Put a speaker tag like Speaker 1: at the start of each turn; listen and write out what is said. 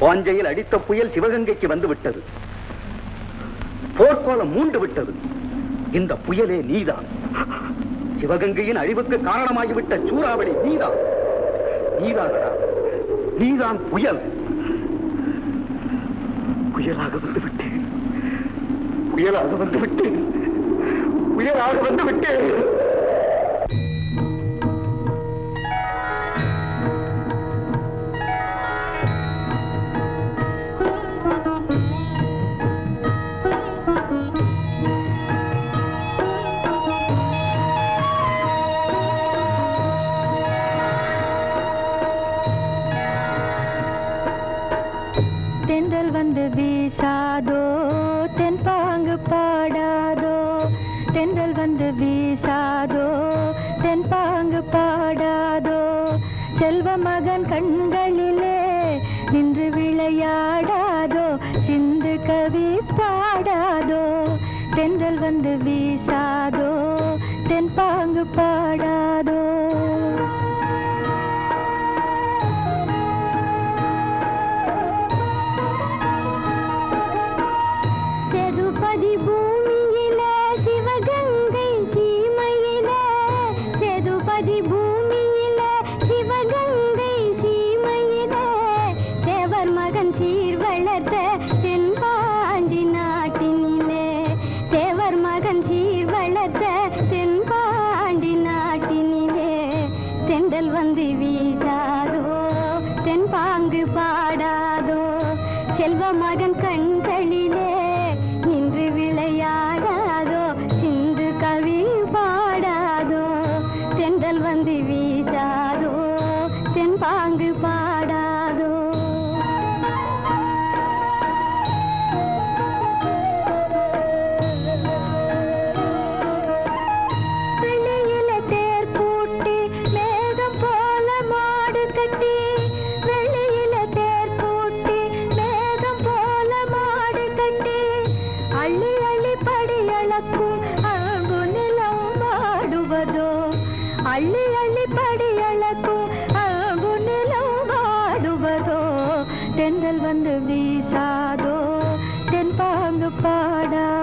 Speaker 1: பாஞ்சையில் அடித்த புயல் சிவகங்கைக்கு வந்து விட்டது போர்க்கோலம் மூண்டு விட்டது இந்த புயலே நீதான். சிவகங்கையின் அழிவுக்கு காரணமாகிவிட்ட சூறாவளி நீதான். நீதான் நீதான் புயல். புயலாக வந்து விட்டேன் புயலாக வந்து விட்டேன் புயலாக வந்து விட்டேன்
Speaker 2: வந்து தென் பாங்கு பாடாதோ தென்றல் வந்து வீசாதோ தென் பாங்கு பாடாதோ செல்வ மகன் கண்களிலே நின்று விளையாடாதோ சிந்து கவி பாடாதோ தென்றல் வந்து வீசாதோ தென் பாங்கு பாடாதோ. தெண்டல் வந்து வீசாதோ தென்பாங்கு பாடாதோ செல்வ மகன் கண்களிலே அள்ளி அள்ளி படி அளக்கும் அங்கு நிலம் வாடுவதோ தென்றல் வந்து வீசாதோ தென்பாங்கு பாடாதோ